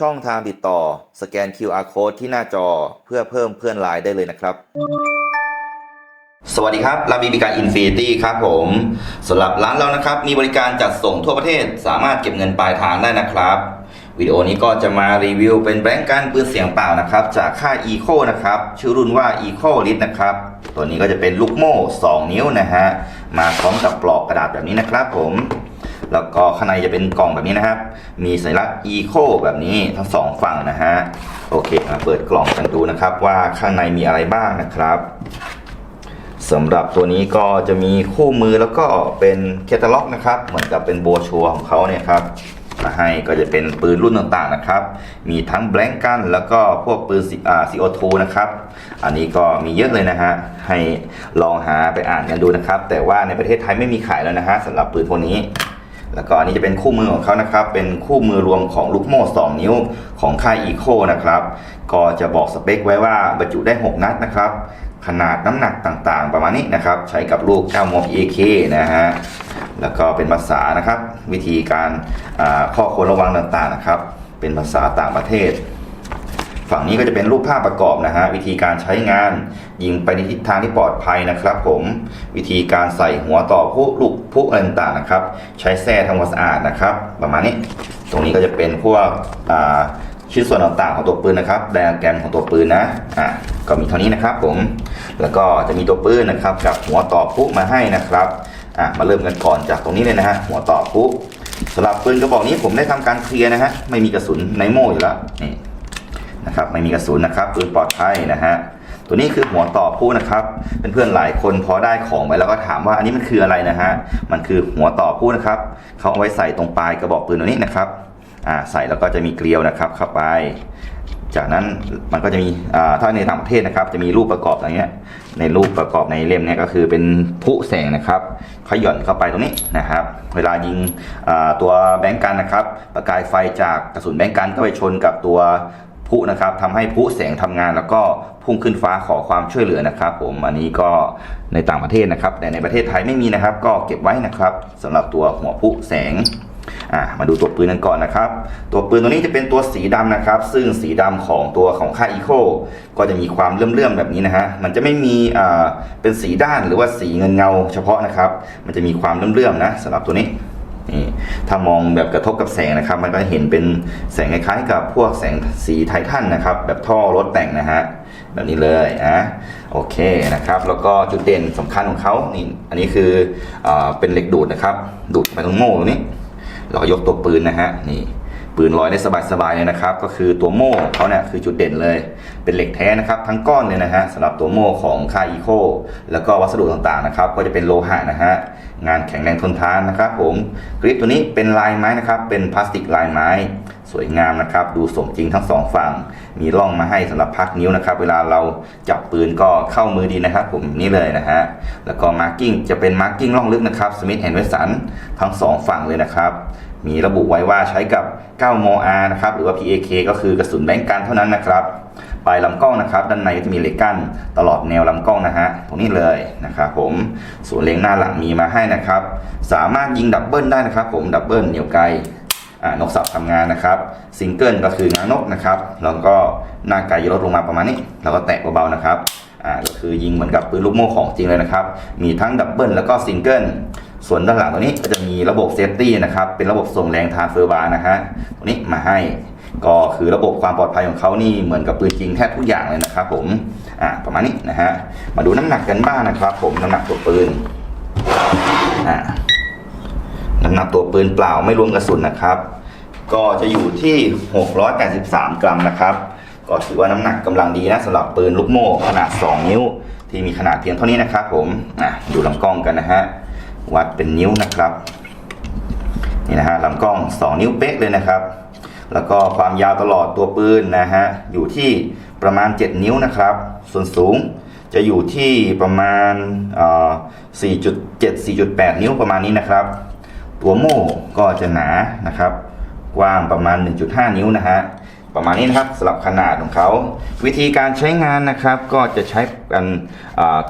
ช่องทางติดต่อ สแกน QR Code ที่หน้าจอเพื่อเพิ่มเพื่อนไลน์ได้เลยนะครับ สวัสดีครับลาบีบิการอินฟินิตี้ครับผมสำหรับร้านเรานะครับ มีบริการจัดส่งทั่วประเทศ สามารถเก็บเงินปลายทางได้นะครับ วิดีโอนี้ก็จะมารีวิวเป็นแบงก์การปืนเสียงเปล่านะครับ จากค่าย Eco นะครับ ชื่อรุ่นว่า Eco l i t นะครับ ตัวนี้ก็จะเป็นลูกโม่ 2 นิ้วนะฮะ มาพร้อมกับปลอกกระดาษแบบนี้นะครับผม แล้วก็ข้างในจะเป็นกล่องแบบนี้นะครับ มีสัญลักษณ์ Eco แบบนี้ทั้งสองฝั่งนะฮะ โอเคมาเปิดกล่องกันดูนะครับ ว่าข้างในมีอะไรบ้างนะครับสำหรับตัวนี้ก็จะมีคู่มือแล้วก็เป็นแคตตาล็อกนะครับ เหมือนกับเป็นโบชัวของเขาเนี่ยครับมาให้ก็จะเป็นปืนรุ่นต่างๆนะครับ มีทั้งแบงกันแล้วก็พวกปืนอ่า CO2 นะครับ อันนี้ก็มีเยอะเลยนะฮะ ให้ลองหาไปอ่านกันดูนะครับ แต่ว่าในประเทศไทยไม่มีขายแล้วนะฮะสำหรับปืนพวกนี้ แล้วก็อันนี้จะเป็นคู่มือของเขานะครับ เป็นคู่มือรวมของลูกโม่ 2 นิ้วของค่ายอีโคนะครับ ก็จะบอกสเปคไว้ว่าบรรจุได้ 6 นัดนะครับ ขนาดน้ำหนักต่างๆ ประมาณนี้นะครับ ใช้กับลูก9มม EK นะฮะ แล้วก็เป็นภาษานะครับ วิธีการข้อควรระวังต่างๆนะครับ เป็นภาษาต่างประเทศ ฝั่งนี้ก็จะเป็นรูปภาพประกอบนะฮะวิธีการใช้งาน ยิงไปในทิศทางที่ปลอดภัยนะครับ ผมวิธีการใส่หัวต่อผู้ลูกผู้อะไรต่างๆนะครับ ใช้แส้ทำความสะอาดนะครับ ประมาณนี้ ตรงนี้ก็จะเป็นพวกชิ้นส่วนต่างๆของตัวปืนนะครับไดอะแกรมของตัวปืนนะอ่าก็มีเท่านี้นะครับ ผมแล้วก็จะมีตัวปืนนะครับ กับหัวต่อผู้มาให้นะครับอะมาเริ่มกันก่อนจากตรงนี้เลยนะฮะหัวต่อผู้สำหรับปืนกระบอกนี้ผมได้ทำการเคลียร์นะฮะไม่มีกระสุนในโม่อยู่แล้วนี่ นะครับไม่มีกระสุนนะครับปืนปลอดภัยนะฮะตัวนี้คือหัวต่อผู้นะครับเป็นเพื่อนๆหลายคนพอได้ของไปแล้วก็ถามว่าอันนี้มันคืออะไรนะฮะมันคือหัวต่อผู้นะครับเขาเอาไว้ใส่ตรงปลายกระบอกปืนตัวนี้นะครับอ่าใส่แล้วก็จะมีเกลียวนะครับเข้าไป จากนั้นมันก็จะมีอ่าถ้าในต่างประเทศนะครับ จะมีรูปประกอบอะไรเงี้ยในรูปประกอบในเล่มเนี้ยก็คือเป็นผู้แสงนะครับเขาหย่อนเข้าไปตรงนี้นะครับ เวลายิงอ่าตัวแบงก์กันนะครับ ประกายไฟจากกระสุนแบงก์กันก็ไปชนกับตัว พุนะครับทำให้พุแสงทำงานแล้วก็พุ่งขึ้นฟ้าขอความช่วยเหลือนะครับ ผมอันนี้ก็ในต่างประเทศนะครับ แต่ในประเทศไทยไม่มีนะครับ ก็เก็บไว้นะครับสำหรับตัวหัวพุแสงอ่ามาดูตัวปืนกันก่อนนะครับ ตัวปืนตัวนี้จะเป็นตัวสีดำนะครับ ซึ่งสีดำของตัวของค่ายอีโคก็จะมีความเลื่อมๆแบบนี้นะฮะมันจะไม่มีอ่าเป็นสีด้านหรือว่าสีเงินเงาเฉพาะนะครับ มันจะมีความเลื่อมๆนะสำหรับตัวนี้ นี่ถ้ามองแบบกระทบกับแสงนะครับ มันก็จะเห็นเป็นแสงคล้ายๆ กับพวกแสงสีไททันนะครับ แบบท่อรถแต่งนะฮะแบบนี้เลยนะโอเคนะครับแล้วก็จุดเด่นสำคัญของเขานี่อันนี้คืออเป็นเหล็กดูดนะครับ ดูดไปตรงโม่ตรงนี้เราก็ยกตัวปืนนะฮะนี่ ปืนลอยได้สบายๆเลยนะครับ ก็คือตัวโม่ของเขาเนี่ยคือจุดเด่นเลย เป็นเหล็กแท้นะครับทั้งก้อนเลยนะฮะสำหรับตัวโม่ของค่ายอีโคแล้วก็วัสดุต่างๆนะครับ ก็จะเป็นโลหะนะฮะงานแข็งแรงทนทานนะครับ ผมกริปตัวนี้เป็นลายไม้นะครับ เป็นพลาสติกลายไม้ สวยงามนะครับ ดูสมจริงทั้งสองฝั่ง มีร่องมาให้สำหรับพักนิ้วนะครับ เวลาเราจับปืนก็เข้ามือดีนะครับ ผมนี่เลยนะฮะแล้วก็มาร์กิ้งจะเป็นมาร์กิ้งร่องลึกนะครับสมิธแอนด์เวสันทั้งสองฝั่งเลยนะครับ มีระบุไว้ว่าใช้กับ 9 มอนะครับ หรือว่า PAK ก็คือกระสุนแบงก์กันเท่านั้นนะครับ ปลายลำกล้องนะครับ ด้านในจะมีเหล็กกั้นตลอดแนวลำกล้องนะฮะ ตรงนี้เลยนะครับผม ส่วนเลงหน้าหลังมีมาให้นะครับ สามารถยิงดับเบิลได้นะครับ ผม ดับเบิลเหนี่ยวไกลนกสับทำงานนะครับซิงเกิลก็คืองานนกนะครับ แล้วก็หน้าไกลจะลดลงมาประมาณนี้ แล้วก็แตะเบาๆนะครับ อ่าก็คือยิงเหมือนกับปืนลูกโม่ของจริงเลยนะครับ มีทั้งดับเบิลแล้วก็ซิงเกิลส่วนด้านหลังตัวนี้ก็จะมีระบบเซฟตี้นะครับ เป็นระบบส่งแรงทานเฟอร์บาร์นะฮะตัวนี้มาให้ก็คือระบบความปลอดภัยของเขานี่เหมือนกับปืนจริงแทบทุกอย่างเลยนะครับผมอ่าประมาณนี้นะฮะมาดูน้ำหนักกันบ้างนะครับ ผมน้ำหนักตัวปืนอ่าน้ำหนักตัวปืนเปล่าไม่รวมกระสุนนะครับ ก็จะอยู่ที่ 683 กรัมนะครับ ก็ถือว่าน้ำหนักกำลังดีนะสำหรับปืนลูกโม่ขนาด 2 นิ้ว ที่มีขนาดเพียงเท่านี้นะครับผมอะดูลำกล้องกันนะฮะวัดเป็นนิ้วนะครับนี่นะฮะลำกล้อง 2 นิ้วเป๊กเลยนะครับ แล้วก็ความยาวตลอดตัวปืนนะฮะอยู่ที่ประมาณ 7 นิ้วนะครับ ส่วนสูงจะอยู่ที่ประมาณเอ่อ4.7 4.8 นิ้วประมาณนี้นะครับ ตัวโม่ก็จะหนานะครับ กว้างประมาณ 1.5 นิ้วนะฮะ ประมาณนี้นะครับสำหรับขนาดของเขา วิธีการใช้งานนะครับก็จะใช้กัน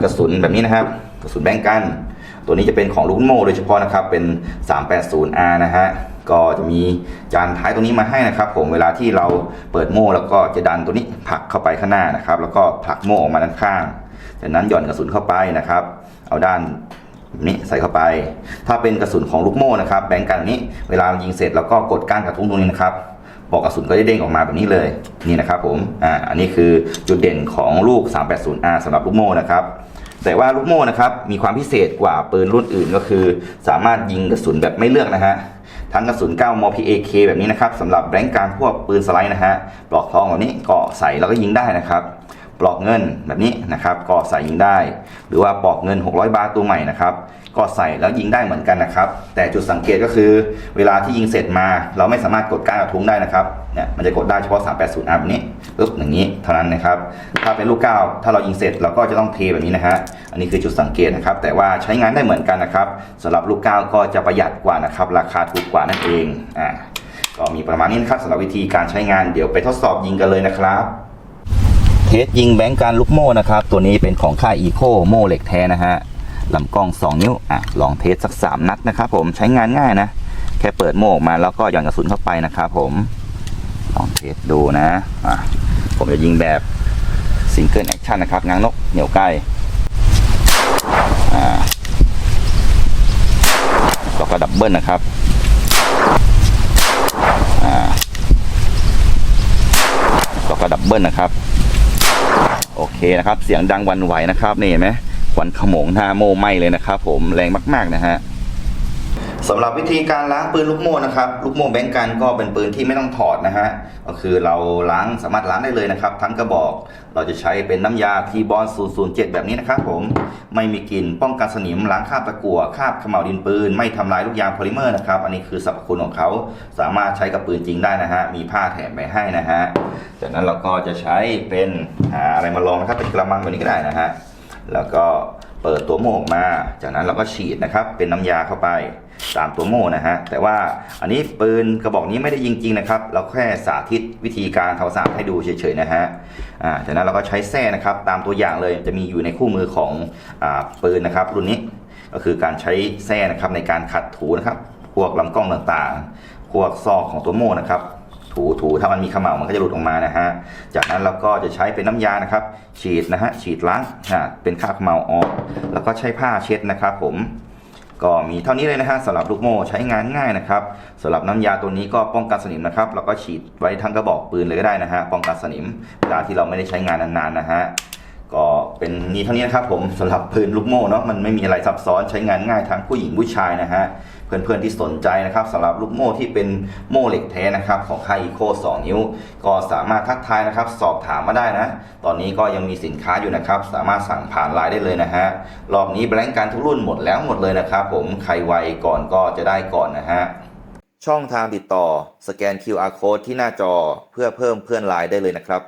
กระสุนแบบนี้นะครับ กระสุนแบงกัน ตัวนี้จะเป็นของลูกโม่โดยเฉพาะนะครับเป็น 380R นะฮะก็จะมีจานท้ายตัวนี้มาให้นะครับ ผมเวลาที่เราเปิดโม่แล้วก็จะดันตัวนี้ผลักเข้าไปข้างหน้านะครับ แล้วก็ผลักโม่ออกมาด้านข้างจากนั้นหย่อนกระสุนเข้าไปนะครับ เอาด้านนี้ใส่เข้าไป ถ้าเป็นกระสุนของลูกโม่นะครับ แบงก์กันนี้ เวลายิงเสร็จแล้วก็กดก้านกระทุ้งตรงนี้นะครับ ปลอกกระสุนก็จะเด้งออกมาแบบนี้เลยนี่นะครับผมอ่าอันนี้คือจุดเด่นของลูก 380R สำหรับลูกโม่นะครับแต่ว่าลูกโม่นะครับมีความพิเศษกว่าปืนรุ่นอื่นก็คือ สามารถยิงกระสุนแบบไม่เลือกนะฮะทั้งกระสุน 9 ม PAK แบบนี้นะครับสำหรับแบงก์การพวกปืนสไลด์นะฮะปลอกทองแบบนี้ก็ใส่แล้วก็ยิงได้นะครับ ปลอกเงินแบบนี้นะครับ ก็ใส่ยิงได้ หรือว่าปลอกเงิน 600 บาทตัวใหม่นะครับ ก็ใส่แล้วยิงได้เหมือนกันนะครับ แต่จุดสังเกตก็คือเวลาที่ยิงเสร็จมา เราไม่สามารถกดก้านกระทุ้งได้นะครับเนี่ยมันจะกดได้เฉพาะ 380 R แบบนี้ปึ๊บอย่างนี้เท่านั้นนะครับ ถ้าเป็นลูก9ถ้าเรายิงเสร็จเราก็จะต้องเทแบบนี้นะฮะอันนี้คือจุดสังเกตนะครับ แต่ว่าใช้งานได้เหมือนกันนะครับสำหรับลูก9ก็จะประหยัดกว่านะครับ ราคาถูกกว่านั่นเองอ่าก็มีประมาณนี้นะครับสำหรับวิธีการใช้งานเดี๋ยวไปทดสอบยิงกันเลยนะครับ เทสยิงแบงก์การลูกโม่นะครับ ตัวนี้เป็นของค่ายอีโคโม่เหล็กแท้นะฮะลำกล้อง 2 นิ้วอะลองเทสสัก 3 นัดนะครับผมใช้งานง่ายนะ แค่เปิดโม่ออกมาแล้วก็หย่อนกระสุนเข้าไปนะครับผม ลองเทสดูนะอะผมจะยิงแบบซิงเกิลแอคชั่นนะครับง้างนกเหนียวใกล้อ่าแล้วก็ดับเบิลนะครับอ่าแล้วก็ดับเบิลนะครับ โอเคนะครับ เสียงดังวันไหวนะครับนี่เห็นไหมควันขโมงหน้าโม่ไหมเลยนะครับ ผมแรงมากๆนะฮะ สำหรับวิธีการล้างปืนลูกโม่นะครับลูกโม่แบงก์กันก็เป็นปืนที่ไม่ต้องถอดนะฮะก็คือเราล้างสามารถล้างได้เลยนะครับ ทั้งกระบอกเราจะใช้เป็นน้ำยาทีบอล007 แบบนี้นะครับผมไม่มีกลิ่นป้องกันสนิมล้างคราบตะกั่วคราบเขม่าวดินปืน ไม่ทำลายลูกยางโพลิเมอร์นะครับอันนี้คือสรรพคุณของเขาสามารถใช้กับปืนจริงได้นะฮะมีผ้าแถมไปให้นะฮะจากนั้นเราก็จะใช้เป็นหาอะไรมาลองนะครับเป็นกระมังแบบนี้ก็ได้นะฮะแล้วก็เปิดตัวโม่ออกมา จากนั้นเราก็ฉีดนะครับเป็นน้ำยาเข้าไป ตามตัวโม่นะฮะ แต่ว่าอันนี้ปืนกระบอกนี้ไม่ได้ยิงจริงนะครับ เราแค่สาธิตวิธีการทำสามให้ดูเฉยๆนะฮะ อ่า จากนั้นเราก็ใช้แส้นะครับ ตามตัวอย่างเลยจะมีอยู่ในคู่มือของอ่าปืนนะครับ รุ่นนี้ก็คือการใช้แส้นะครับในการขัดถูนะครับ พวกลำกล้องต่างๆ พวกซอกของตัวโม่นะครับ ถูถูถ้ามันมีเขม่ามันก็จะหลุดออกมานะฮะ จากนั้นเราก็จะใช้เป็นน้ำยานะครับ ฉีดนะฮะฉีดล้างอ่าเป็นคราบเขม่าออก แล้วก็ใช้ผ้าเช็ดนะครับ ผม ก็มีเท่านี้เลยนะฮะสำหรับลูกโม่ใช้งานง่ายนะครับสำหรับน้ำยาตัวนี้ก็ป้องกันสนิมนะครับเราก็ฉีดไว้ทั้งกระบอกปืนเลยก็ได้นะฮะป้องกันสนิมเวลาที่เราไม่ได้ใช้งานนานๆนะฮะ ก็เป็นนี่เท่านี้นะครับผมสำหรับปืนลูกโม่เนาะมันไม่มีอะไรซับซ้อนใช้งานง่ายทั้งผู้หญิงผู้ชายนะฮะเพื่อนๆที่สนใจนะครับสำหรับลูกโม่ที่เป็นโม่เหล็กแท้นะครับของค่ายอีโค2นิ้ว ก็สามารถทักทายนะครับ สอบถามมาได้นะ ตอนนี้ก็ยังมีสินค้าอยู่นะครับ สามารถสั่งผ่านไลน์ได้เลยนะฮะรอบนี้แบงก์การทุกรุ่นหมดแล้วหมดเลยนะครับผมใครไวก่อนก็จะได้ก่อนนะฮะช่องทางติดต่อ สแกน QR Code ที่หน้าจอเพื่อเพิ่มเพื่อนไลน์ได้เลยนะครับ